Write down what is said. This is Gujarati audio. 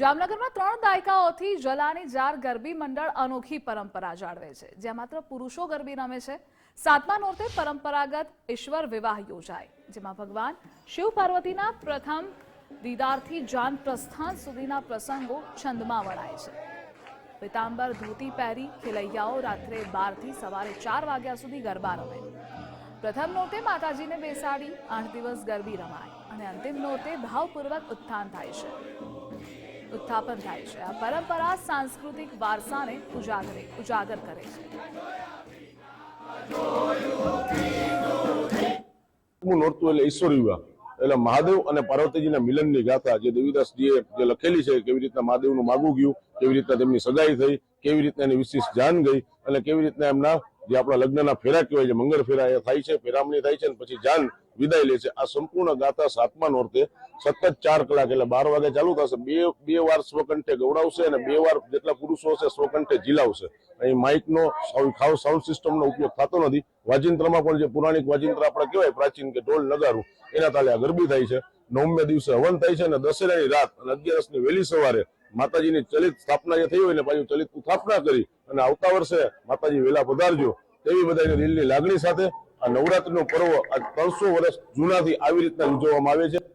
જામનગરમાં ત્રણ દાયકાઓથી જલાની જાર ગરબી મંડળ અનોખી પરંપરા જાળવે છે, જ્યાં માત્ર પુરુષો ગરબી રમે છે. સાતમા નોરતે પરંપરાગત ઈશ્વર વિવાહ યોજાય, જેમાં ભગવાન શિવ પાર્વતીના પ્રથમ દીદારથી જાન પ્રસ્થાન સુધીના પ્રસંગો છંદમાં વળાય છે. પિતાંબર ધોતી પહેરી ખેલૈયાઓ રાત્રે બારથી સવારે ચાર વાગ્યા સુધી ગરબા રમે. પ્રથમ નોરતે માતાજીને બેસાડી આઠ દિવસ ગરબી રમાય અને અંતિમ નોરતે ભાવપૂર્વક ઉત્થાન થાય છે. ઉત્થાપન થાય છે. આ પરંપરા સાંસ્કૃતિક વારસાને ઉજાગરે, ઉજાગર કરે છે. હું નોરતું એટલે ઈશ્વર વિવાહ. એટલે મહાદેવ અને પાર્વતીજીના મિલનની ગાથા જે દેવીદાસજીએ જે લખેલી છે, કેવી રીતના મહાદેવનું માગું ગયું, કેવી રીતના તેમની સગાઈ થઈ, કેવી રીતના એની વિશેષ જાન ગઈ અને કેવી રીતના એમના જે આપણા લગ્નના ફેરા કહેવાય છે મંગળ ફેરા એ થાય છે, ફેરામણી થાય છે અને પછી જાન વિદાય લે છે. આ સંપૂર્ણ ગાથા સાતમા નોરતે સતત ચાર કલાક એટલે બાર વાગે ચાલુ થશે. બે બે વાર સ્વકંઠે ગૌડાવશે અને બે વાર જેટલા પુરુષો હશે સ્વકંઠે જીલાવશે અહીં માઇકનો ખાવ સાઉન્ડ સિસ્ટમનો ઉપયોગ થતો નથી. વાજિંત્રમાં પણ જે પુરાણિક વાજિંત્ર આપણે કહેવાય પ્રાચીન કે ઢોલ નગારું, એના તાલે આ ગરબી થાય છે. નવમે દિવસે હવન થાય છે અને દશેરાની રાત અને અગિયારસની વહેલી સવારે માતાજીની ચલિત સ્થાપના જે થઈ હોય ને પાછું ચલિત સ્થાપના કરી અને આવતા વર્ષે માતાજી વેલા પધારજો તેવી બધાની દિલની લાગણી સાથે આ નવરાત્રીનું પર્વ આ ત્રણસો વર્ષ જૂનાથી આવી રીતના ઉજવવામાં આવે છે.